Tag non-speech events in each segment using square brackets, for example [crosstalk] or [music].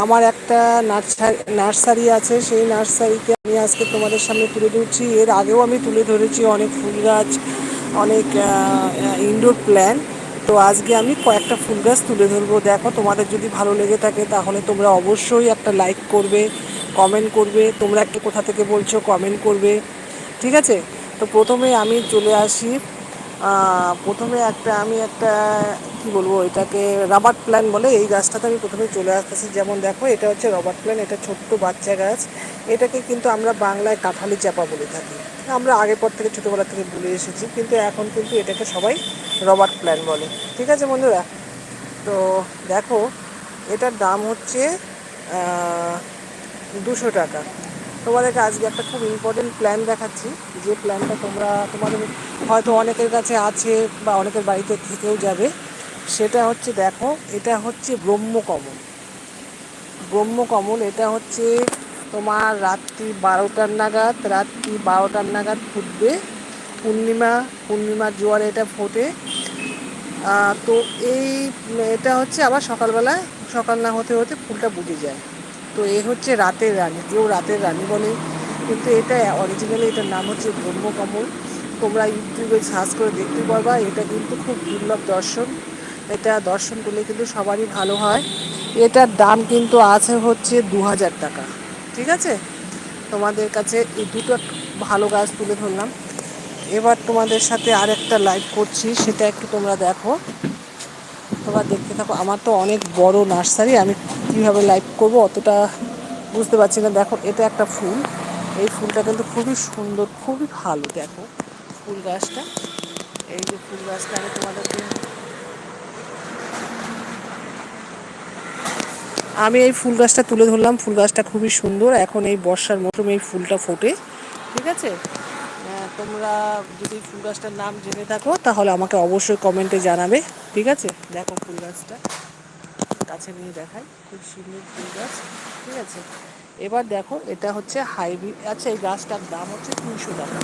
আমার একটা nursery nursery আছে, সেই নার্সারিতে আমি আজকে তোমাদের সামনে তুলে ধরছি। এর আগেও আমি তুলে ধরেছি অনেক ফুল গাছ, অনেক ইনডোর প্ল্যান তো আজকে আমি কয়েকটা ফুল গাছ তুলে ধরবো। দেখো, তোমাদের যদি ভালো লেগে থাকে তাহলে তোমরা অবশ্যই একটা লাইক করবে কমেন্ট করবে। তোমরা একটু কোথা থেকে বলছো কমেন্ট করবে। ঠিক আছে? তো প্রথমে আমি চলে আসি প্রথমে একটা, আমি একটা, কি বলব, এটাকে রাবার প্ল্যান বলে, এই গাছটাতে আমি প্রথমে চলে আসতেছি। যেমন দেখো, এটা হচ্ছে রবার প্ল্যান এটা ছোট্ট বাচ্চা গাছ। এটাকে কিন্তু আমরা বাংলায় কাঁঠালি চাপা বলে থাকি। আমরা আগের পর থেকে ছোটোবেলা থেকে বলে এসেছি, কিন্তু এখন কিন্তু এটাকে সবাই রবার্ট প্ল্যান বলে। ঠিক আছে বন্ধুরা? তো দেখো, এটার দাম হচ্ছে দুশো টাকা। তোমাদেরকে আজকে একটা খুব ইম্পর্টেন্ট প্ল্যান দেখাচ্ছি। যে প্ল্যানটা তোমরা, তোমাদের হয়তো অনেকের কাছে আছে বা অনেকের বাড়িতে থেকেও যাবে। সেটা হচ্ছে দেখো, এটা হচ্ছে ব্রহ্মকমল। ব্রহ্মকমল, এটা হচ্ছে তোমার রাত্রি বারোটার নাগাদ, রাত্রি বারোটার নাগাদ ফুটবে। পূর্ণিমা, পূর্ণিমার জোয়ারে এটা ফোটে। তো এই, এটা হচ্ছে আবার সকালবেলা সকাল না হতে হতে ফুলটা বুঝে যায়। তো এ হচ্ছে রাতের রানী কেউ রাতের রানী বলে। কিন্তু এটা অরিজিনালি এটার নাম হচ্ছে ব্রহ্মকমল। তোমরা ইউটিউবে সার্চ করে দেখতে পারবা, এটা কিন্তু খুব দুর্লভ দর্শন। এটা দর্শন করলে কিন্তু সবারই ভালো হয়। এটার দাম কিন্তু আছে হচ্ছে দু হাজার টাকা। ঠিক আছে? তোমাদের কাছে এই দুটো ভালো গাছ তুলে ধরলাম। এবার তোমাদের সাথে আরেকটা লাইভ করছি, সেটা একটু তোমরা দেখো। তোমরা দেখতে থাকো, আমার তো অনেক বড় নার্সারি, আমি কীভাবে লাইভ করব অতটা বুঝতে পারছি না। দেখো, এটা একটা ফুল, এই ফুলটা কিন্তু খুবই সুন্দর, খুবই ভালো, দেখো, ফুল গাছটা, এই যে ফুল গাছটা আমি তোমাদেরকে আমি এই ফুল গাছটা তুলে ধরলাম, ফুল গাছটা খুবই সুন্দর, এখন এই বর্ষার মৌসুমে এই ফুলটা ফোটে, ঠিক আছে? তোমরা যদি ফুল গাছটার নাম জেনে থাকো, তাহলে আমাকে অবশ্যই কমেন্টে জানাবে, ঠিক আছে? দেখো ফুল গাছটা, কাছে নিয়ে দেখাই, খুব সুন্দর ফুল গাছ, ঠিক আছে? এবার দেখো, এটা হচ্ছে হাইব্রিড আচ্ছা এই গাছটার দাম হচ্ছে তিনশো টাকা।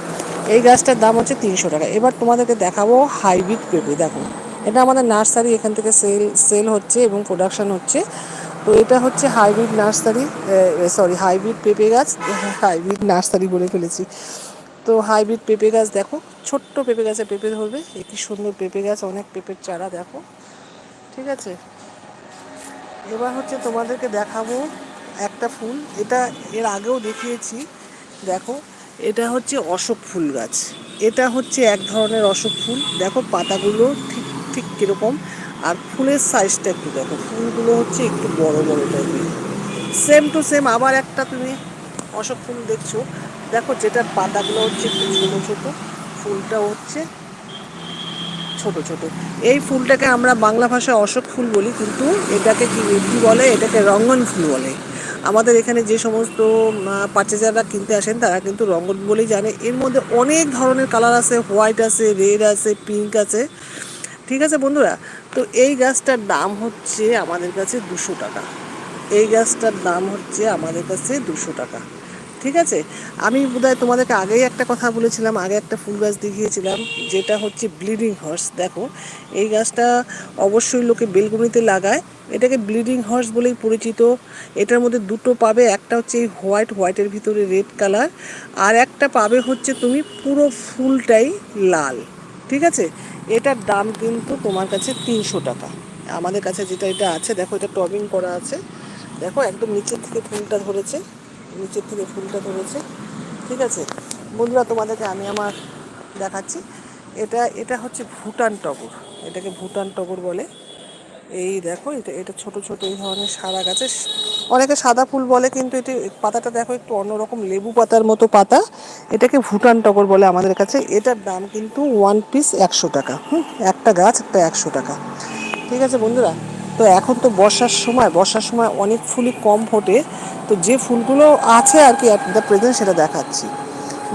এই গাছটার দাম হচ্ছে তিনশো টাকা। এবার তোমাদেরকে দেখাবো হাইব্রিড পেঁপে, দেখো। এটা আমাদের নার্সারি, এখান থেকে সেল সেল হচ্ছে এবং প্রোডাকশান হচ্ছে। তো এটা হচ্ছে হাইব্রিড নার্সারি সরি, হাইব্রিড পেঁপে গাছ, হাইব্রিড নার্সারি বলে ফেলেছি। তো হাইব্রিড পেঁপে গাছ দেখো, ছোট্ট পেঁপে গাছে পেঁপে ধরবে একটি সুন্দর পেঁপে গাছ, অনেক পেঁপের চারা দেখো, ঠিক আছে? এবার হচ্ছে তোমাদেরকে দেখাবো একটা ফুল, এটা এর আগেও দেখিয়েছি, দেখো, এটা হচ্ছে অশোক ফুল গাছ, এটা হচ্ছে এক ধরনের অশোক ফুল, দেখো পাতাগুলো ঠিক ঠিক কীরকম, আর ফুলের সাইজটা একটু দেখো, ফুলগুলো হচ্ছে একটু বড় বড় টাইপের সেম টু সেম আবার একটা তুমি অশোক ফুল দেখছ দেখো যেটার পাতাগুলো হচ্ছে একটু ছোটো ছোটো, ফুলটা হচ্ছে ছোট ছোট। এই ফুলটাকে আমরা বাংলা ভাষায় অশোক ফুল বলি, কিন্তু এটাকে কি, কী বলে? এটাকে রঙ্গন ফুল বলে। আমাদের এখানে যে সমস্ত পার্চেজাররা কিনতে আসেন, তারা কিন্তু রঙ্গন বলেই জানে। এর মধ্যে অনেক ধরনের কালার আছে, হোয়াইট আছে, রেড আছে, পিঙ্ক আছে। ঠিক আছে বন্ধুরা? তো এই গাছটার দাম হচ্ছে আমাদের কাছে দুশো টাকা। এই গাছটার দাম হচ্ছে আমাদের কাছে দুশো টাকা। ঠিক আছে? আমি বোধহয় তোমাদেরকে আগেই একটা কথা বলেছিলাম, আগে একটা ফুল গাছ দেখিয়েছিলাম, যেটা হচ্ছে ব্লিডিং হর্স দেখো। এই গাছটা অবশ্যই লোকে বেলগুনিতে লাগায়। এটাকে ব্লিডিং হর্স বলেই পরিচিত। এটার মধ্যে দুটো পাবে, একটা হচ্ছে এই হোয়াইট হোয়াইটের ভিতরে রেড কালার আর একটা পাবে হচ্ছে তুমি পুরো ফুলটাই লাল। ঠিক আছে? এটার দাম কিন্তু তোমার কাছে তিনশো টাকা। আমাদের কাছে যেটা এটা আছে, দেখো এটা টবিং করা আছে। দেখো একদম নিচের থেকে ফুলটা ধরেছে। নিচের থেকে ফুলটা ধরেছে। ঠিক আছে? বন্ধুরা, তোমাদেরকে আমি আমার দেখাচ্ছি। এটা এটা হচ্ছে ভুটান টগর। এটাকে ভুটান টগর বলে। এই দেখো, এটা এটা ছোট ছোট এই ধরনের সাদা গাছে অনেকে সাদা ফুল বলে, কিন্তু এটি পাতাটা দেখো একটু অন্যরকম লেবু পাতার মতো পাতা। এটাকে ভুটান টগর বলে আমাদের কাছে। এটার দাম কিন্তু ওয়ান পিস একশো টাকা। হুম, একটা গাছ একটা একশো টাকা। ঠিক আছে বন্ধুরা? তো এখন তো বর্ষার সময় বর্ষার সময় অনেক ফুলই কম ফোটে। তো যে ফুলগুলো আছে আর কি দ্য প্রেজেন্ট সেটা দেখাচ্ছি।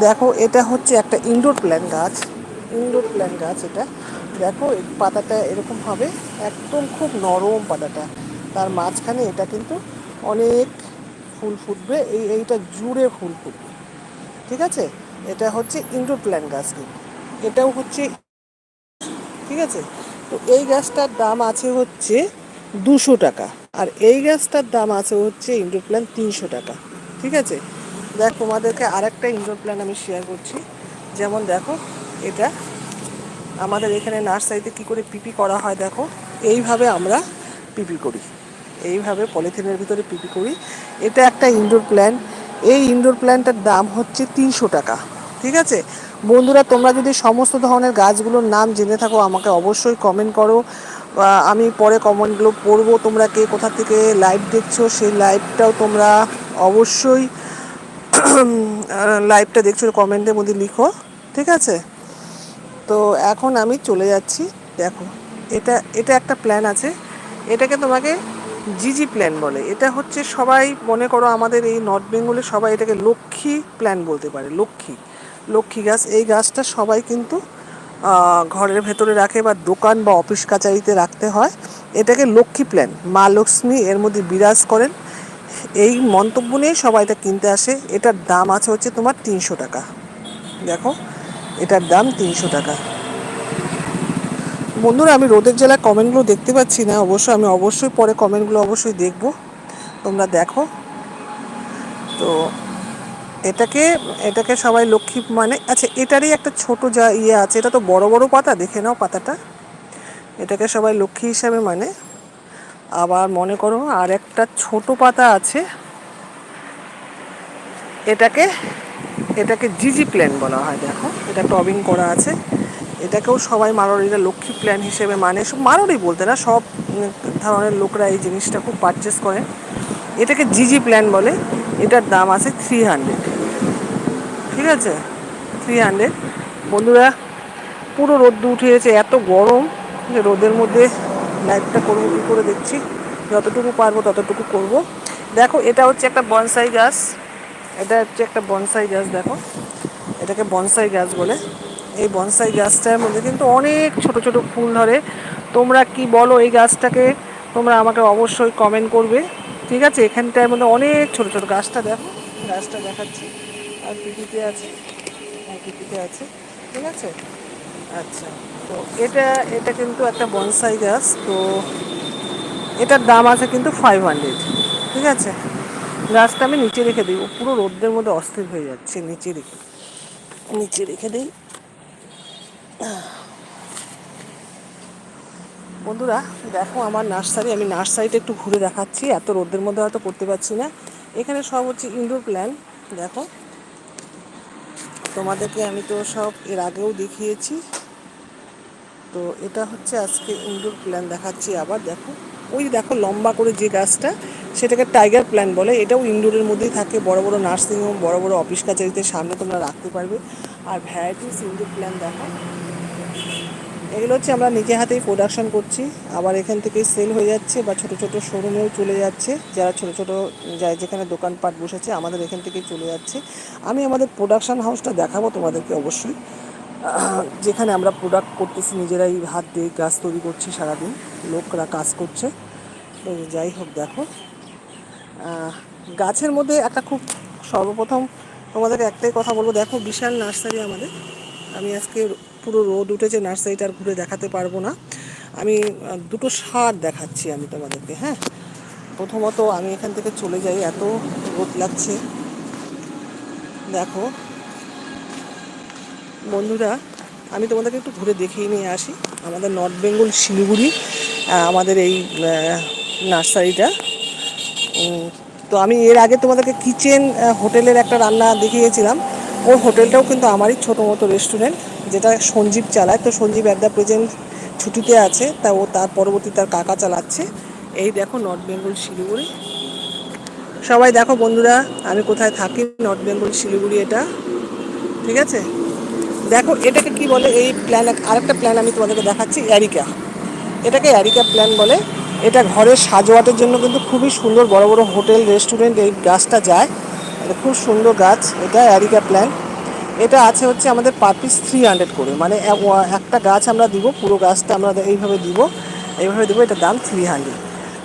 দেখো, এটা হচ্ছে একটা ইনডোর প্ল্যান্ট গাছ ইনডোর প্ল্যান্ট গাছ এটা। দেখো পাতাটা এরকম হবে, একদম খুব নরম পাতাটা। তার মাঝখানে এটা কিন্তু অনেক ফুল ফুটবে, এই, এইটা জুড়ে ফুল ফুটবে। ঠিক আছে? এটা হচ্ছে ইনডোর প্ল্যান্ট গাছ কিন্তু। এটাও হচ্ছে, ঠিক আছে? তো এই গাছটার দাম আছে হচ্ছে দুশো টাকা। আর এই গাছটার দাম আছে হচ্ছে ইনডোর প্ল্যান তিনশো টাকা। ঠিক আছে? দেখ, তোমাদেরকে আরেকটা ইনডোর প্ল্যান আমি শেয়ার করছি। যেমন দেখো, এটা আমাদের এখানে নার্সারিতে কী করে পিপি করা হয় দেখো? এইভাবে আমরা পিপি করি। এইভাবে পলিথিনের ভিতরে পিপি করি। এটা একটা ইনডোর প্ল্যান এই ইনডোর প্ল্যানটার দাম হচ্ছে তিনশো টাকা। ঠিক আছে? বন্ধুরা, তোমরা যদি সমস্ত ধরনের গাছগুলোর নাম জেনে থাকো, আমাকে অবশ্যই কমেন্ট করো। আমি পরে কমেন্টগুলো পড়ব। তোমরা কে কোথা থেকে লাইভ দেখছ, সেই লাইভটাও তোমরা অবশ্যই [clears throat] লাইভটা দেখছ, কমেন্টের মধ্যে লিখো, ঠিক আছে? তো এখন আমি চলে যাচ্ছি। দেখো, এটা এটা একটা প্ল্যান আছে। এটাকে তোমাকে জিজি প্ল্যান বলে। এটা হচ্ছে সবাই মনে করো আমাদের এই নর্থ বেঙ্গলে সবাই এটাকে লক্ষ্মী প্ল্যান বলতে পারে, লক্ষ্মী। লক্ষ্মী গাছ, এই গাছটা সবাই কিন্তু ঘরের ভেতরে রাখে বা দোকান বা অফিস কাচারিতে রাখতে হয়। এটাকে লক্ষ্মী প্ল্যান মা লক্ষ্মী এর মধ্যে বিরাজ করেন। এই মন্তব্য নিয়ে সবাই এটা কিনতে আসে। এটার দাম আছে হচ্ছে তোমার তিনশো টাকা। দেখো, এটার দাম তিনশো টাকা। বন্ধুরা, আমি রোদের জেলায় কমেন্টগুলো দেখতে পাচ্ছি না। অবশ্যই আমি অবশ্যই পরে কমেন্টগুলো অবশ্যই দেখব। তোমরা দেখো। তো এটাকে এটাকে সবাই লক্ষ্মী মানে আচ্ছা এটারই একটা ছোট যা ইয়ে আছে, এটা তো বড় বড় পাতা, দেখে নাও পাতাটা। এটাকে সবাই লক্ষ্মী হিসাবে মানে। আবার মনে করো আর একটা ছোট পাতা আছে। এটাকে এটাকে জিজি প্ল্যান বলা হয়, দেখো, এটা টবিং করা আছে। এটাকেও সবাই মারোয়ারিরা লক্ষ্মী প্ল্যান হিসেবে মানে সব মারোয়ারি বলতে না, সব ধরনের লোকরা এই জিনিসটা খুব পারচেস করে। এটাকে জিজি প্ল্যান বলে, এটার দাম আছে থ্রি হান্ড্রেড ঠিক আছে? থ্রি হান্ড্রেড বন্ধুরা, পুরো রোদ্দু উঠিয়েছে এত গরম যে রোদের মধ্যে লাইটটা করব, কী করে দেখছি? যতটুকু পারব, ততটুকু করব। দেখো, এটা হচ্ছে একটা বনসাই গাছ। এটা হচ্ছে একটা বনসাই গাছ, দেখো। এটাকে বনসাই গাছ বলে। এই বনসাই গাছটার মধ্যে কিন্তু অনেক ছোট ছোট ফুল ধরে। তোমরা কি বলো এই গাছটাকে? তোমরা আমাকে অবশ্যই কমেন্ট করবে। ঠিক আছে? এখানটার মধ্যে অনেক ছোট ছোট গাছটা দেখো। গাছটা দেখাচ্ছি। আর পিপিতে আছে? আর পিপিতে আছে। ঠিক আছে? আচ্ছা তো এটা এটা কিন্তু একটা বনসাই গাছ, তো এটার দাম আছে কিন্তু ফাইভ হান্ড্রেড ঠিক আছে? গাছটা আমি নিচে রেখে দিই। পুরো রোদ্রের মধ্যে অস্থির হয়ে যাচ্ছে, নিচে রেখে। নিচে রেখে দিই। বন্ধুরা, দেখো আমার নার্সারি, আমি নার্সারিটা একটু ঘুরে দেখাচ্ছি। এত রোদের মধ্যে হয়তো করতে পারছি না। এখানে সব হচ্ছে ইনডোর প্ল্যান দেখো। তোমাদেরকে আমি তো সব এর আগেও দেখিয়েছি। তো এটা হচ্ছে আজকে ইনডোর প্ল্যান, দেখাচ্ছি আবার, দেখো। ওই দেখো, লম্বা করে যে গাছটা, সেটাকে টাইগার প্ল্যান বলে। এটাও ইনডোরের মধ্যেই থাকে, বড় বড় নার্সিংহোম বড় বড় অফিস কাচারিতে সামনে তোমরা রাখতে পারবে। আর ভ্যারাইটিস ইনডোর প্ল্যান, দেখো। এগুলো হচ্ছে আমরা নিজে হাতেই প্রোডাকশন করছি। আবার এখান থেকে সেল হয়ে যাচ্ছে বা ছোট ছোট শোরুমেও চলে যাচ্ছে। যারা ছোট ছোট যায় যেখানে দোকানপাট বসেছে, আমাদের এখান থেকেই চলে যাচ্ছে। আমি আমাদের প্রোডাকশন হাউসটা দেখাবো তোমাদেরকে অবশ্যই। যেখানে আমরা প্রোডাক্ট করতেছি, নিজেরাই হাত দিয়ে গাছ তৈরি করছি সারাদিন। লোকরা কাজ করছে। তো যাই হোক, দেখো। গাছের মধ্যে একটা খুব সর্বপ্রথম তোমাদেরকে একটাই কথা বলব। দেখো, বিশাল নার্সারি আমাদের। আমি আজকে পুরো রোদ উঠেছে নার্সারিটা আর ঘুরে দেখাতে পারব না। আমি দুটো সার দেখাচ্ছি আমি তোমাদেরকে হ্যাঁ? প্রথমত আমি এখান থেকে চলে যাই, এত রোদ লাগছে। দেখো, বন্ধুরা, আমি তোমাদেরকে একটু ঘুরে দেখিয়ে নিয়ে আসি। আমাদের নর্থ বেঙ্গল শিলিগুড়ি আমাদের এই নার্সারিটা। তো আমি এর আগে তোমাদেরকে কিচেন হোটেলের একটা রান্না দেখিয়েছিলাম। ওর হোটেলটাও কিন্তু আমারই ছোটো মতো রেস্টুরেন্ট, যেটা সঞ্জীব চালায়। তো সঞ্জীব অ্যাট দ্য প্রেজেন্ট ছুটিতে আছে, তা ও তার পরবর্তী তার কাকা চালাচ্ছে। এই দেখো নর্থ বেঙ্গল শিলিগুড়ি। সবাই দেখো বন্ধুরা, আমি কোথায় থাকি নর্থ বেঙ্গল শিলিগুড়ি এটা। ঠিক আছে? দেখো এটাকে কি বলে, এই প্ল্যান আরেকটা প্ল্যান আমি তোমাদেরকে দেখাচ্ছি অ্যারিকা এটাকে অ্যারিকা প্ল্যান বলে। এটা ঘরের সাজোয়াটের জন্য কিন্তু খুবই সুন্দর বড় বড় হোটেল, রেস্টুরেন্ট, এই গাছটা যায়। এটা খুব সুন্দর গাছ, এটা অ্যারিকা প্ল্যান এটা আছে হচ্ছে আমাদের পার পিস থ্রি হান্ড্রেড করে। মানে একটা গাছ আমরা দিব, পুরো গাছটা আমরা এইভাবে দিব এইভাবে দিব এটা দাম থ্রি হান্ড্রেড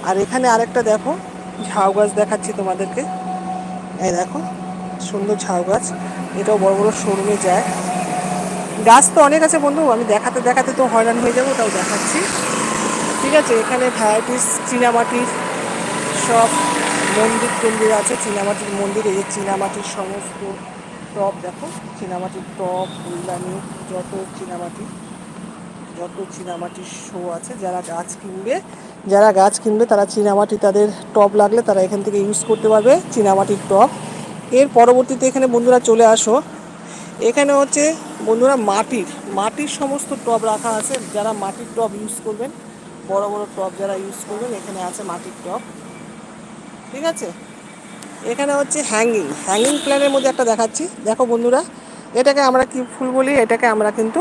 আর এখানে আরেকটা দেখো, ঝাউ গাছ দেখাচ্ছি তোমাদেরকে। এই দেখো, সুন্দর ঝাউ গাছ। এটাও বড় বড় শোরুমে যায়। গাছ তো অনেক আছে বন্ধু, আমি দেখাতে দেখাতে তো হয়রান হয়ে যাব, তাও দেখাচ্ছি। ঠিক আছে, এখানে ভ্যারাইটিস চীনামাটির সব মন্দির টন্দির আছে, চীনামাটির মন্দির, এই যে চীনামাটির সমস্ত টপ দেখো, চীনামাটির টপ, ফুলদানি, যত চীনামাটি, যত চীনামাটির শো আছে, যারা গাছ কিনবে, যারা গাছ কিনবে, তারা চীনামাটি তাদের টপ লাগলে তারা এখান থেকে ইউজ করতে পারবে, চীনামাটির টপ। এর পরবর্তীতে এখানে বন্ধুরা চলে আসো। এখানে হচ্ছে বন্ধুরা মাটির মাটির সমস্ত টব রাখা আছে, যারা মাটির টব ইউজ করবেন, বড় বড় টব যারা ইউজ করবেন, এখানে আছে মাটির টব ঠিক আছে? এখানে হচ্ছে হ্যাঙ্গিং হ্যাঙ্গিং প্ল্যানের মধ্যে একটা দেখাচ্ছি। দেখো বন্ধুরা, এটাকে আমরা কি ফুল বলি? এটাকে আমরা কিন্তু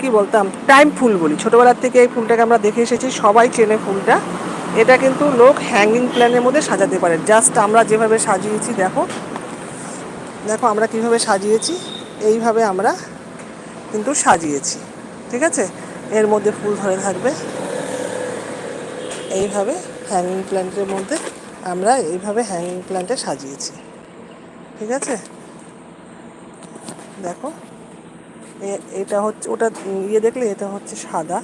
কি বলতাম? টাইম ফুল বলি। ছোটোবেলার থেকে এই ফুলটাকে আমরা দেখে এসেছি, সবাই চেনে ফুলটা। এটা কিন্তু লোক হ্যাঙ্গিং প্ল্যানের মধ্যে সাজাতে পারে। জাস্ট আমরা যেভাবে সাজিয়েছি, দেখো। দেখো আমরা কীভাবে সাজিয়েছি, এইভাবে আমরা কিন্তু সাজিয়েছি। ঠিক আছে? এর মধ্যে ফুল ধরে থাকবে। এইভাবে হ্যাঙ্গিং প্ল্যান্টের মধ্যে আমরা এইভাবে হ্যাঙ্গিং প্ল্যান্টে সাজিয়েছি। ঠিক আছে? দেখো এটা হচ্ছে, ওটা ইয়ে দেখলে এটা হচ্ছে সাদা।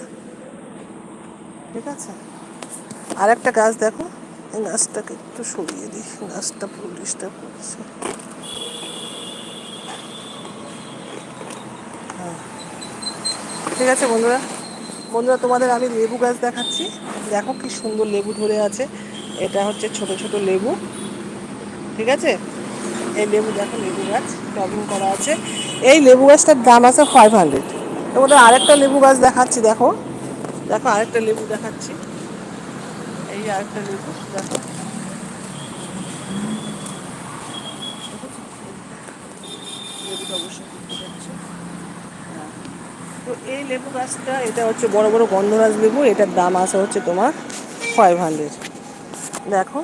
ঠিক আছে? আর একটা গাছ দেখো, এই গাছটাকে একটু সরিয়ে দিই, গাছটা পুরো ডিস্টার্ব করছে। হ্যাঁ। ঠিক আছে বন্ধুরা? বন্ধুরা, তোমাদের আমি লেবু গাছ দেখাচ্ছি। দেখো কি সুন্দর লেবু ধরে আছে। এটা হচ্ছে ছোট ছোট লেবু। ঠিক আছে? এই লেবু দেখো, লেবু গাছ টবিং করা আছে। এই লেবু গাছটার দাম আছে ফাইভ হান্ড্রেড তোমাদের আরেকটা লেবু গাছ দেখাচ্ছি, দেখো। দেখো, আরেকটা লেবু দেখাচ্ছি। এই আরেকটা লেবু, দেখো। লেবুটা অবশ্যই। তো এই লেবু গাছটা, এটা হচ্ছে বড় বড় গন্ধরাজ লেবু, এটার দাম আছে হচ্ছে তোমার ফাইভ হান্ড্রেড দেখো।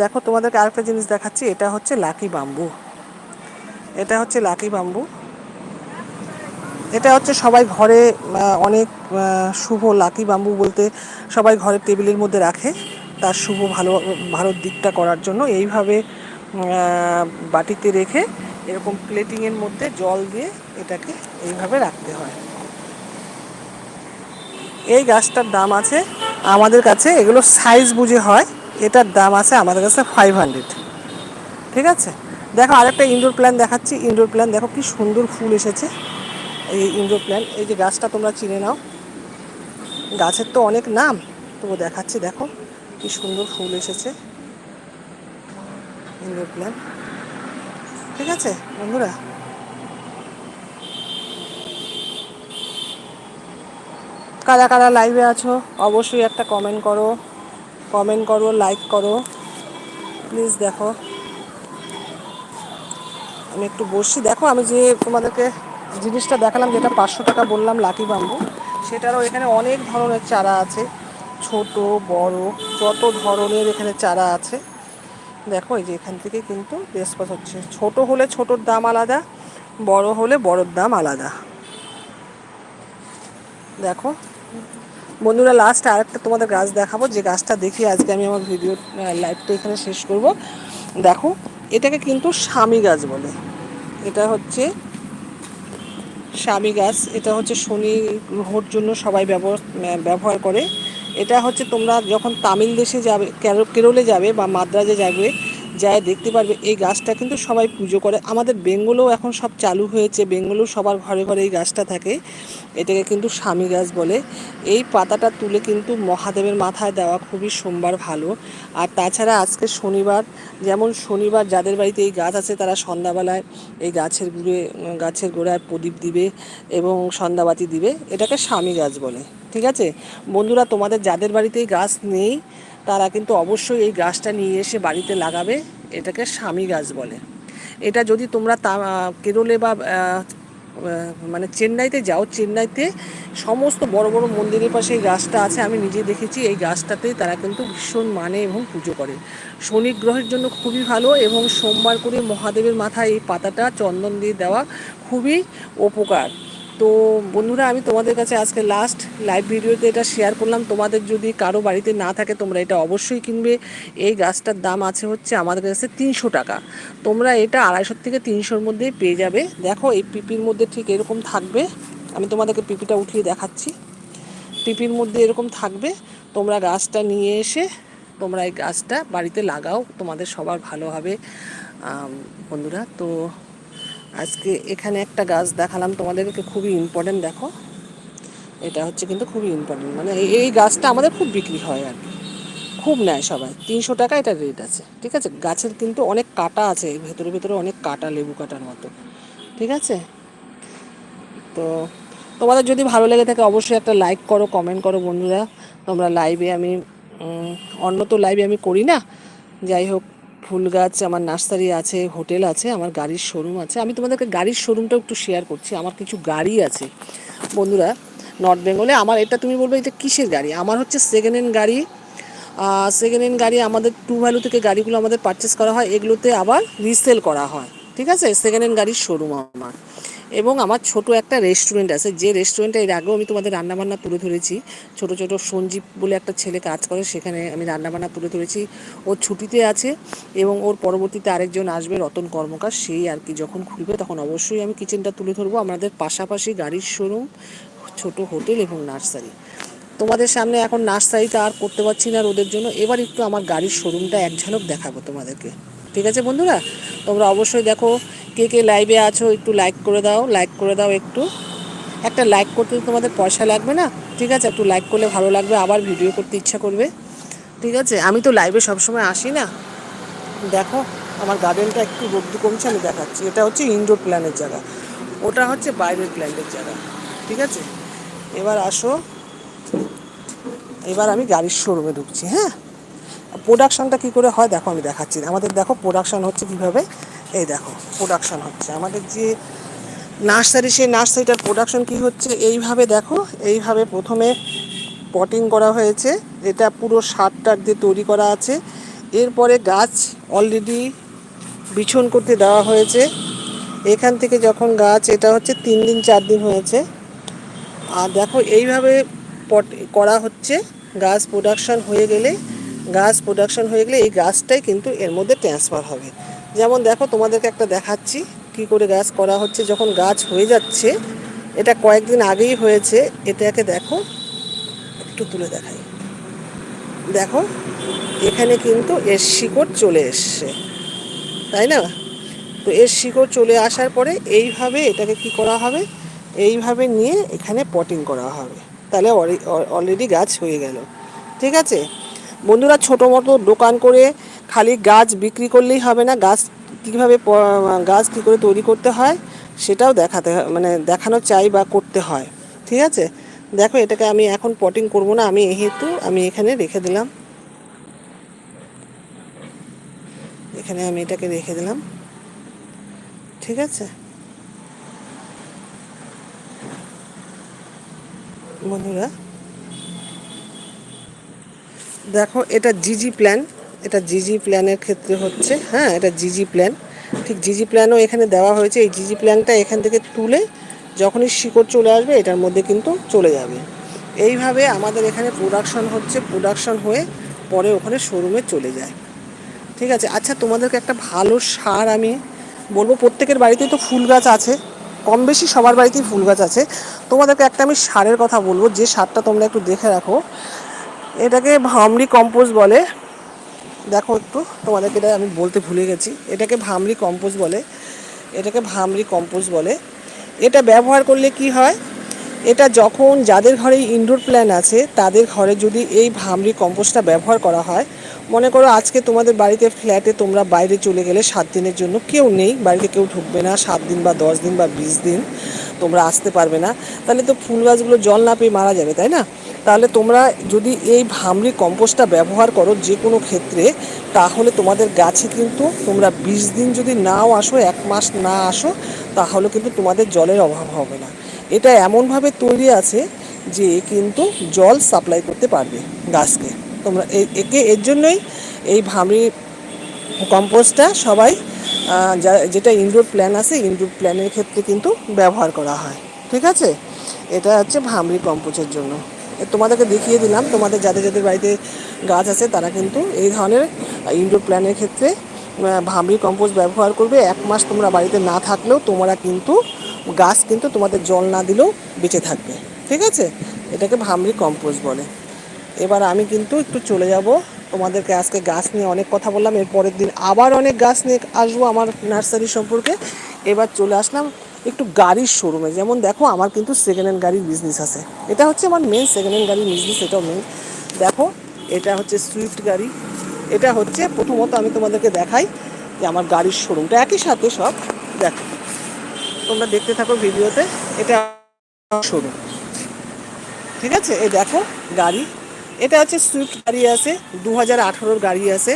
দেখো, তোমাদেরকে আরেকটা জিনিস দেখাচ্ছি, এটা হচ্ছে লাকি বাম্বু এটা হচ্ছে লাকি বাম্বু এটা হচ্ছে সবাই ঘরে অনেক শুভ লাকি বাম্বু বলতে সবাই ঘরের টেবিলের মধ্যে রাখে, তার শুভ ভালো ভালো দিকটা করার জন্য। এইভাবে বাটিতে রেখে এরকম প্লেটিংয়ের মধ্যে জল দিয়ে এটাকে এইভাবে রাখতে হয়। এই গাছটার দাম আছে আমাদের কাছে, এগুলো সাইজ বুঝে হয়, এটার দাম আছে আমাদের কাছে ফাইভ হান্ড্রেড ঠিক আছে? দেখো আরেকটা ইনডোর প্ল্যান দেখাচ্ছি ইনডোর প্ল্যান দেখো কি সুন্দর ফুল এসেছে। এই ইনডোর প্ল্যান এই যে গাছটা তোমরা চিনে নাও। গাছের তো অনেক নাম তবু দেখাচ্ছি, দেখো কি সুন্দর ফুল এসেছে। ইনডোর প্ল্যান ঠিক আছে, বন্ধুরা। কারা কারা লাইভে আছো, অবশ্যই একটা কমেন্ট করো। কমেন্ট করো লাইক করো। প্লিজ দেখো। আমি একটু বসছি। দেখো, আমি যে তোমাদেরকে জিনিসটা দেখালাম, যেটা পাঁচশো টাকা বললাম লাকি বাম্বু সেটারও এখানে অনেক ধরনের চারা আছে। ছোট, বড়, যত ধরনের এখানে চারা আছে। দেখো এই যে এখান থেকে কিন্তু রেসপন্স হচ্ছে। ছোট হলে ছোটোর দাম আলাদা, বড় হলে বড়োর দাম আলাদা। দেখো। বন্ধুরা লাস্ট আরেকটা তোমাদের গাছ দেখাবো। যে গাছটা দেখি আজকে আমি আমার ভিডিও লাইভটা এখানে শেষ করব। দেখো, এটাকে কিন্তু স্বামী গাছ বলে। এটা হচ্ছে স্বামী গাছ। এটা হচ্ছে শনি গ্রহর জন্য সবাই ব্যবহার ব্যবহার করে। এটা হচ্ছে তোমরা যখন তামিল দেশে যাবে কেরলে যাবে বা মাদ্রাজে যাবে, যায় দেখতে পারবে, এই গাছটা কিন্তু সবাই পুজো করে। আমাদের বেঙ্গলেও এখন সব চালু হয়েছে, বেঙ্গলেও সবার ঘরে ঘরে এই গাছটা থাকে। এটাকে কিন্তু স্বামী গাছ বলে। এই পাতাটা তুলে কিন্তু মহাদেবের মাথায় দেওয়া খুবই সোমবার ভালো। আর তাছাড়া আজকে শনিবার, যেমন শনিবার যাদের বাড়িতে এই গাছ আছে, তারা সন্ধ্যাবেলায় এই গাছের গুঁড়ে, গাছের গোড়ায় প্রদীপ দিবে এবং সন্ধ্যাবাতি দিবে। এটাকে স্বামী গাছ বলে। ঠিক আছে? বন্ধুরা, তোমাদের যাদের বাড়িতে এই গাছ নেই, তারা কিন্তু অবশ্যই এই গাছটা নিয়ে এসে বাড়িতে লাগাবে। এটাকে স্বামী গাছ বলে। এটা যদি তোমরা তা, কেরলে বা মানে চেন্নাইতে যাও, চেন্নাইতে সমস্ত বড় বড় মন্দিরের পাশে এই গাছটা আছে। আমি নিজে দেখেছি, এই গাছটাতেই তারা কিন্তু ভীষণ মানে এবং পুজো করে। শনি গ্রহের জন্য খুবই ভালো এবং সোমবার করে মহাদেবের মাথায় এই পাতাটা চন্দন দিয়ে দেওয়া খুবই উপকার। তো বন্ধুরা, আমি তোমাদের কাছে আজকে লাস্ট লাইভ ভিডিওতে এটা শেয়ার করলাম। তোমাদের যদি কারও বাড়িতে না থাকে, তোমরা এটা অবশ্যই কিনবে। এই গাছটার দাম আছে হচ্ছে আমাদের কাছে তিনশো টাকা। তোমরা এটা আড়াইশো থেকে তিনশোর মধ্যেই পেয়ে যাবে। দেখো, এই পিপির মধ্যে ঠিক এরকম থাকবে। আমি তোমাদেরকে পিপিটা উঠিয়ে দেখাচ্ছি। পিপির মধ্যে এরকম থাকবে। তোমরা গাছটা নিয়ে এসে, তোমরা এই গাছটা বাড়িতে লাগাও। তোমাদের সবার ভালো হবে। বন্ধুরা, তো আজকে এখানে একটা গাছ দেখালাম, তোমাদেরকে খুবই ইম্পর্টেন্ট দেখো। এটা হচ্ছে কিন্তু খুবই ইম্পর্টেন্ট মানে এই- গাছটা আমাদের খুব বিক্রি হয় আর কি। খুব নেয় সবাই, তিনশো টাকা এটা রেট আছে, ঠিক আছে? গাছের কিন্তু অনেক কাটা আছে ভেতরে ভেতরে অনেক কাটা, লেবু কাটার মতো, ঠিক আছে? তো তোমাদের যদি ভালো লেগে থাকে, অবশ্যই একটা লাইক করো কমেন্ট করো বন্ধুরা। তোমরা লাইভে আমি অন্য তো লাইভে আমি করি না। যাই হোক ফুল গাছ, আমার নার্সারি আছে, হোটেল আছে, আমার গাড়ির শোরুম আছে। আমি তোমাদেরকে গাড়ির শোরুমটাও একটু শেয়ার করছি, আমার কিছু গাড়ি আছে। বন্ধুরা নর্থ বেঙ্গলে আমার এটা তুমি বলবে, এটা কিসের গাড়ি? আমার হচ্ছে সেকেন্ড হ্যান্ড গাড়ি। সেকেন্ড হ্যান্ড গাড়ি আমাদের টু ভ্যালু থেকে গাড়িগুলো আমাদের পারচেস করা হয়, এগুলোতে আবার রিসেল করা হয়। ঠিক আছে? সেকেন্ড হ্যান্ড গাড়ির শোরুম আমার। এবং আমার ছোট একটা রেস্টুরেন্ট আছে। যে রেস্টুরেন্টে এর আগেও আমি তোমাদের রান্নাবান্না তুলে ধরেছি। ছোট ছোট সঞ্জীব বলে একটা ছেলে কাজ করে, সেখানে আমি রান্নাবান্না তুলে ধরেছি। ও ছুটিতে আছে এবং ওর পরবর্তীতে আরেকজন আসবে, রতন কর্মকার। সেই আর কি যখন খুলবে তখন অবশ্যই আমি কিচেনটা তুলে ধরবো। আমাদের পাশাপাশি গাড়ির শোরুম ছোট হোটেল এবং নার্সারি। তোমাদের সামনে এখন নার্সারিটা আর করতে পারছি না ওদের জন্য। এবার একটু আমার গাড়ির শোরুমটা এক ঝলক দেখাবো তোমাদেরকে। ঠিক আছে বন্ধুরা? তোমরা অবশ্যই দেখো কে কে লাইভে আছো একটু লাইক করে দাও লাইক করে দাও একটু। একটা লাইক করতে তোমাদের পয়সা লাগবে না? ঠিক আছে, একটু লাইক করলে ভালো লাগবে, আবার ভিডিও করতে ইচ্ছা করবে। ঠিক আছে, আমি তো লাইভে সবসময় আসি না। দেখো, আমার গার্ডেনটা একটু রোদ্দু কমছে, আমি দেখাচ্ছি। এটা হচ্ছে ইনডোর প্ল্যানের জায়গা। ওটা হচ্ছে বাইরের প্ল্যানের জায়গা। ঠিক আছে? এবার আসো। এবার আমি গাড়ির শোরুমে ঢুকছি হ্যাঁ? প্রোডাকশানটা কী করে হয়, দেখো আমি দেখাচ্ছি। আমাদের দেখো প্রোডাকশান হচ্ছে কীভাবে এই দেখো প্রোডাকশন হচ্ছে। আমাদের যে নার্সারি সেই নার্সারিটার প্রোডাকশন কী হচ্ছে, এইভাবে দেখো, এইভাবে প্রথমে পটিং করা হয়েছে। এটা পুরো সার টার দিয়ে তৈরি করা আছে। এরপরে গাছ অলরেডি বিছন করতে দেওয়া হয়েছে। এখান থেকে যখন গাছ, এটা হচ্ছে তিন দিন, চার দিন হয়েছে। আর দেখো, এইভাবে পট করা হচ্ছে। গাছ প্রোডাকশন হয়ে গেলে, গাছ প্রোডাকশন হয়ে গেলে এই গাছটাই কিন্তু এর মধ্যে ট্রান্সফার হবে। যেমন দেখো, তোমাদেরকে একটা দেখাচ্ছি কি করে গাছ করা হচ্ছে। যখন গাছ হয়ে যাচ্ছে, এটা কয়েকদিন আগেই হয়েছে, এটাকে দেখো, একটু তুলে দেখাই। দেখো, এখানে কিন্তু এর শিকড় চলে এসছে, তাই না? তো এর শিকড় চলে আসার পরে এইভাবে এটাকে কি করা হবে? এইভাবে নিয়ে এখানে পটিং করা হবে। তাহলে অলরেডি গাছ হয়ে গেল। ঠিক আছে? বন্ধুরা, ছোটো মতো দোকান করে খালি গাছ বিক্রি করলেই হবে না, গাছ কীভাবে গাছ কী করে তৈরি করতে হয় সেটাও দেখাতে মানে দেখানো চাই বা করতে হয়, ঠিক আছে? দেখো এটাকে আমি এখন পটিং করব না, আমি যেহেতু আমি এখানে রেখে দিলাম। এখানে আমি এটাকে রেখে দিলাম, ঠিক আছে? বন্ধুরা, দেখো এটা জিজি প্ল্যান এটা জিজি প্ল্যানের ক্ষেত্রে হচ্ছে হ্যাঁ এটা জিজি প্ল্যান। ঠিক জিজি প্ল্যানও এখানে দেওয়া হয়েছে। এই জিজি প্ল্যানটা এখান থেকে তুলে যখনই শিকড় চলে আসবে, এটার মধ্যে কিন্তু চলে যাবে। এইভাবে আমাদের এখানে প্রোডাকশন হচ্ছে প্রোডাকশন হয়ে পরে ওখানে শোরুমে চলে যায়। ঠিক আছে? আচ্ছা তোমাদেরকে একটা ভালো সার আমি বলব। প্রত্যেকের বাড়িতেই তো ফুল গাছ আছে। কম বেশি সবার বাড়িতেই ফুল গাছ আছে। তোমাদেরকে একটা আমি সারের কথা বলব। যে সারটা তোমরা একটু দেখে রাখো। এটাকে ভামরি কম্পোস্ট বলে। দেখো একটু, তোমাদেরকে এটা আমি বলতে ভুলে গেছি। এটাকে ভামরি কম্পোস্ট বলে। এটাকে ভামরি কম্পোস্ট বলে। এটা ব্যবহার করলে কি হয়? এটা যখন যাদের ঘরে ইনডোর প্ল্যান আছে, তাদের ঘরে যদি এই ভামরি কম্পোস্টটা ব্যবহার করা হয়, মনে করো আজকে তোমাদের বাড়িতে ফ্ল্যাটে তোমরা বাইরে চলে গেলে সাত দিনের জন্য কেউ নেই, বাড়িতে কেউ ঢুকবে না, সাত দিন বা দশ দিন বা বিশ দিন তোমরা আসতে পারবে না। তাহলে তো ফুল গাছগুলো জল না পেয়ে মারা যাবে, তাই না? তাহলে তোমরা যদি এই ভামরি কম্পোস্টটা ব্যবহার করো যে কোনো ক্ষেত্রে, তাহলে তোমাদের গাছে কিন্তু তোমরা বিশ দিন যদি নাও আসো, এক মাস না আসো, তাহলে কিন্তু তোমাদের জলের অভাব হবে না। এটা এমনভাবে তৈরি আছে যে কিন্তু জল সাপ্লাই করতে পারবে গাছকে। তোমরা একে, এর জন্যই এই ভামরি কম্পোস্টটা সবাই যেটা ইনডোর প্ল্যান আছে ইনডোর প্ল্যানের ক্ষেত্রে কিন্তু ব্যবহার করা হয়। ঠিক আছে? এটা হচ্ছে ভামরি কম্পোস্টের জন্য। তোমাদেরকে দেখিয়ে দিলাম। তোমাদের যাদের যাদের বাড়িতে গাছ আছে, তারা কিন্তু এই ধরনের ইনডোর প্ল্যানের ক্ষেত্রে ভামরি কম্পোস্ট ব্যবহার করবে। এক মাস তোমরা বাড়িতে না থাকলেও তোমরা কিন্তু গাছ কিন্তু তোমাদের জল না দিলেও বেঁচে থাকবে। ঠিক আছে? এটাকে ভামরি কম্পোস্ট বলে। এবার আমি কিন্তু একটু চলে যাব। তোমাদেরকে আজকে গাছ নিয়ে অনেক কথা বললাম। এর পরের দিন আবার অনেক গাছ নিয়ে আসব আমার নার্সারি সম্পর্কে। এবার চলে আসলাম একটু গাড়ির শোরুমে যেমন দেখো, আমার কিন্তু সেকেন্ড হ্যান্ড গাড়ির বিজনেস আছে। এটা হচ্ছে আমার মেন সেকেন্ড হ্যান্ড গাড়ির বিজনেস এটাও মেন দেখো, এটা হচ্ছে সুইফট গাড়ি। এটা হচ্ছে, প্রথমত আমি তোমাদেরকে দেখাই যে আমার গাড়ির শোরুমটা একই সাথে সব। দেখো, তোমরা দেখতে থাকো ভিডিওতে, এটা শোরুম ঠিক আছে? এই দেখো, গাড়ি। এটা হচ্ছে সুইফট গাড়ি আছে দু হাজার আঠারোর গাড়ি আছে।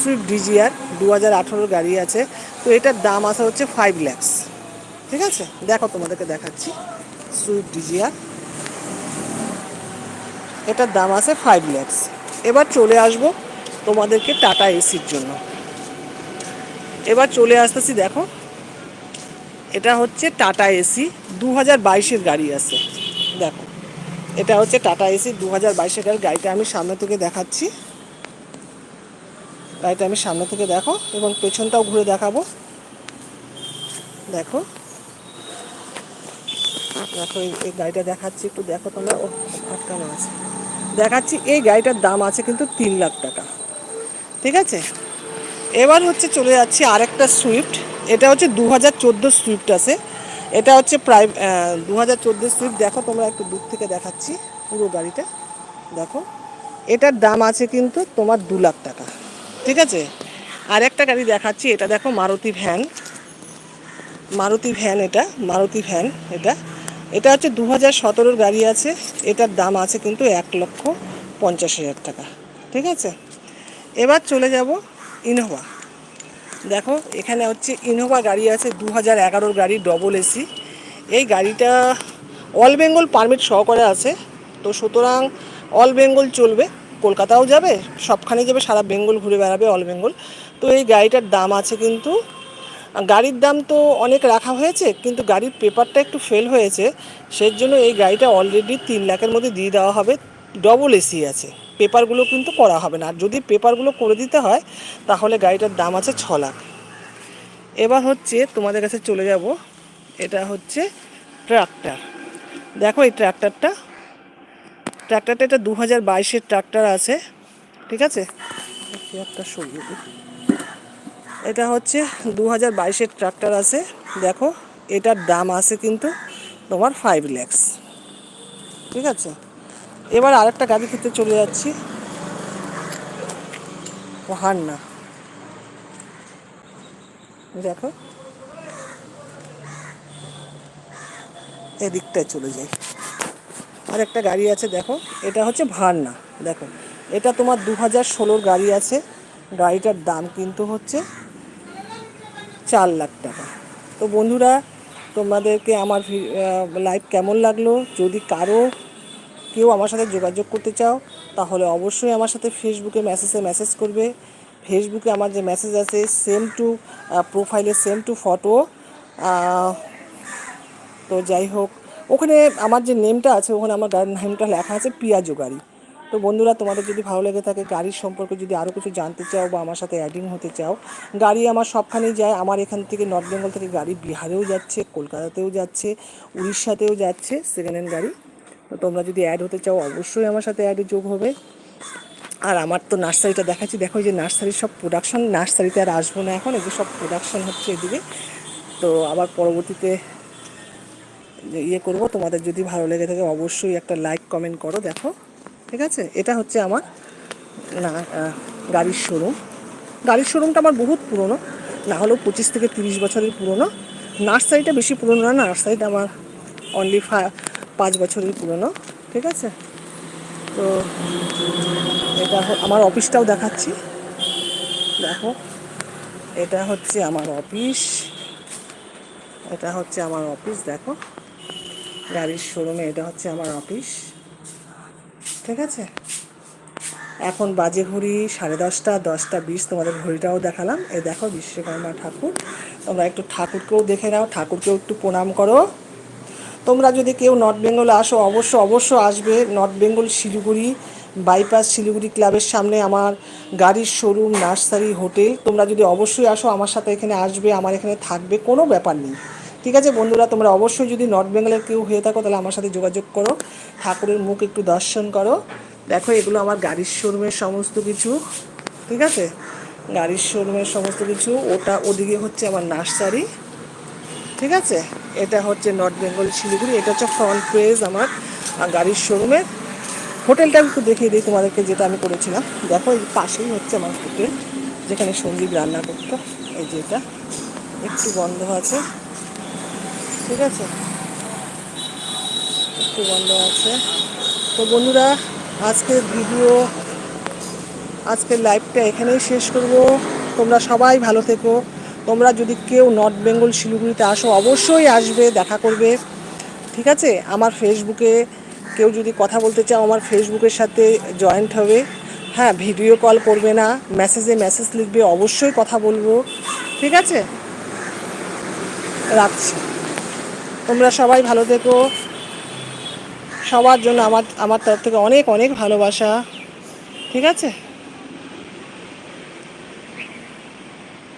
সুইফট ডিজিআর দু হাজার আঠারোর গাড়ি আছে। তো এটার দাম আছে হচ্ছে ফাইভ ল্যাক্স ঠিক আছে? দেখো তোমাদেরকে দেখাচ্ছি। সুইফট ডিজিআর এটার দাম আছে ফাইভ ল্যাক্স এবার চলে আসব তোমাদেরকে টাটা এসির জন্য। এবার চলে আসতেছি দেখো। এটা হচ্ছে টাটা এসি দু হাজার বাইশের গাড়ি আছে। দেখো। এটা হচ্ছে টাটা এসি দু হাজার বাইশের গাড়ি। গাড়িটা আমি সামনে থেকে দেখাচ্ছি। গাড়িটা আমি সামনে থেকে দেখো এবং পেছনটাও ঘুরে দেখাবো। দেখো। দেখো এই- গাড়িটা দেখাচ্ছি, একটু দেখো তোমরা। ও আটকানো আছে। দেখাচ্ছি, এই গাড়িটার দাম আছে কিন্তু তিন লাখ টাকা। ঠিক আছে? এবার হচ্ছে চলে যাচ্ছি আরেকটা সুইফট। এটা হচ্ছে দু হাজার চোদ্দ সুইফট আছে। এটা হচ্ছে প্রায় দু হাজার চোদ্দ সুইফট। দেখো তোমরা একটু দূর থেকে দেখাচ্ছি পুরো গাড়িটা। দেখো, এটার দাম আছে কিন্তু তোমার দু লাখ টাকা। ঠিক আছে? আর একটা গাড়ি দেখাচ্ছি, এটা দেখো মারুতি ভ্যান। মারুতি ভ্যান এটা, মারুতি ভ্যান এটা। এটা হচ্ছে দু হাজার সতেরোর গাড়ি আছে। এটার দাম আছে কিন্তু এক লক্ষ পঞ্চাশ হাজার টাকা। ঠিক আছে? এবার চলে যাব ইনোভা। দেখো, এখানে হচ্ছে ইনোভা গাড়ি আছে দু হাজার এগারোর গাড়ি ডবল এসি এই গাড়িটা অল বেঙ্গল পারমিট সহকারে আছে। তো সুতরাং অল বেঙ্গল চলবে, কলকাতাও যাবে, সবখানে যাবে, সারা বেঙ্গল ঘুরে বেড়াবে অল বেঙ্গল তো এই গাড়িটার দাম আছে কিন্তু গাড়ির দাম তো অনেক রাখা হয়েছে, কিন্তু গাড়ির পেপারটা একটু ফেল হয়েছে সেই জন্য এই গাড়িটা অলরেডি তিন লাখের মধ্যে দিয়ে দেওয়া হবে ডবল এসি আছে। পেপারগুলো কিন্তু করা হবে না। আর যদি পেপারগুলো করে দিতে হয়, তাহলে গাড়িটার দাম আছে ছ লাখ। এবার হচ্ছে তোমাদের কাছে চলে যাব। এটা হচ্ছে ট্রাক্টর দেখো এই ট্রাক্টরটা ট্রাক্টরটা এটা দু হাজার বাইশের ট্রাক্টর আছে। ঠিক আছে? একটা দিই। এটা হচ্ছে দু হাজার ট্রাক্টর আছে। দেখো, এটার দাম আছে কিন্তু তোমার ফাইভ ল্যাক্স ঠিক আছে? এবার আরেকটা গাড়ি ক্ষেত্রে চলে যাচ্ছি। হান্না দেখো। এদিকটায় চলে যাই। আর একটা গাড়ি আছে, দেখো। এটা হচ্ছে ভান্না। দেখো, এটা তোমার দু হাজার ষোলোর গাড়ি আছে। গাড়িটার দাম কিন্তু হচ্ছে চার লাখ টাকা। তো বন্ধুরা, তোমাদেরকে আমার লাইভ কেমন লাগল? যদি কারও কেউ আমার সাথে যোগাযোগ করতে চাও, তাহলে অবশ্যই আমার সাথে ফেসবুকে মেসেজে মেসেজ করবে। ফেসবুকে আমার যে মেসেজ আছে সেম টু প্রোফাইলে সেম টু ফটো তো যাই হোক, ওখানে আমার যে নেমটা আছে, ওখানে আমার গাড়ির নেমটা লেখা আছে, পিয়াজো গাড়ি। তো বন্ধুরা, তোমাদের যদি ভালো লেগে থাকে, গাড়ির সম্পর্কে যদি আরও কিছু জানতে চাও বা আমার সাথে অ্যাডিং হতে চাও, গাড়ি আমার সবখানেই যায়। আমার এখান থেকে নর্থ বেঙ্গল থেকে গাড়ি বিহারেও যাচ্ছে, কলকাতাতেও যাচ্ছে, উড়িষ্যাতেও যাচ্ছে সেকেন্ড হ্যান্ড গাড়ি। তো তোমরা যদি অ্যাড হতে চাও, অবশ্যই আমার সাথে অ্যাডে যোগ হবে। আর আমার তো নার্সারিটা দেখাচ্ছি। দেখো যে নার্সারির সব প্রোডাকশন নার্সারিতে আর আসব না এখন এগুলো সব প্রোডাকশন হচ্ছে এদিকে। তো আবার পরবর্তীতে ইয়ে করব। তোমাদের যদি ভালো লেগে থাকে, অবশ্যই একটা লাইক কমেন্ট করো, দেখো। ঠিক আছে? এটা হচ্ছে আমার, না গাড়ির শোরুম গাড়ির শোরুমটা আমার বহুত পুরনো, না হলেও পঁচিশ থেকে তিরিশ বছরের পুরনো। নার্সারিটা বেশি পুরনো না নার্সারিটা আমার অনলি ফা, পাঁচ বছরের পুরনো, ঠিক আছে? তো এটা আমার অফিসটাও দেখাচ্ছি। দেখো, এটা হচ্ছে আমার অফিস। এটা হচ্ছে আমার অফিস, দেখো। গাড়ির শোরুমে এটা হচ্ছে আমার অফিস। ঠিক আছে? এখন বাজে ঘড়ি সাড়ে দশটা দশটা বিশ, তোমাদের ঘড়িটাও দেখালাম। এ দেখো বিশ্বকর্মা ঠাকুর। তোমরা একটু ঠাকুরকেও দেখে নাও, ঠাকুরকেও একটু প্রণাম করো। তোমরা যদি কেউ নর্থ বেঙ্গলে আসো, অবশ্য অবশ্য আসবে নর্থ বেঙ্গল শিলিগুড়ি বাইপাস শিলিগুড়ি ক্লাবের সামনে আমার গাড়ির শোরুম, নার্সারি, হোটেল। তোমরা যদি অবশ্যই আসো, আমার সাথে এখানে আসবে, আমার এখানে থাকবে, কোনো ব্যাপার নেই। ঠিক আছে বন্ধুরা, তোমরা অবশ্যই যদি নর্থ বেঙ্গলের কেউ হয়ে থাকো, তাহলে আমার সাথে যোগাযোগ করো। ঠাকুরের মুখ একটু দর্শন করো। দেখো, এগুলো আমার গাড়ির শোরুমের সমস্ত কিছু, ঠিক আছে? গাড়ির শোরুমের সমস্ত কিছু। ওটা ওদিকে হচ্ছে আমার নার্সারি, ঠিক আছে? এটা হচ্ছে নর্থ বেঙ্গল শিলিগুড়ি। এটা হচ্ছে ফ্রন্ট পেজ আমার গাড়ির শোরুমের হোটেলটা একটু দেখিয়ে দিই তোমাদেরকে, যেটা আমি করেছিলাম। দেখো, এই পাশেই হচ্ছে আমার হোটেল, যেখানে সঞ্জীব রান্না করতো। এই যে এটা, একটু বন্ধ আছে, ঠিক আছে? বন্ধ আছে। তো বন্ধুরা, আজকের ভিডিও, আজকের লাইভটা এখানেই শেষ করব। তোমরা সবাই ভালো থেকো। তোমরা যদি কেউ নর্থ বেঙ্গল শিলিগুড়িতে আসো, অবশ্যই আসবে, দেখা করবে। ঠিক আছে? আমার ফেসবুকে কেউ যদি কথা বলতে চাও, আমার ফেসবুকের সাথে জয়েন্ট হবে। হ্যাঁ ভিডিও কল করবে না মেসেজে মেসেজ লিখবে, অবশ্যই কথা বলব। ঠিক আছে? রাখছি। তোমরা সবাই ভালো থেকো। সবার জন্য আমার আমার তরফ থেকে অনেক অনেক ভালোবাসা। ঠিক আছে?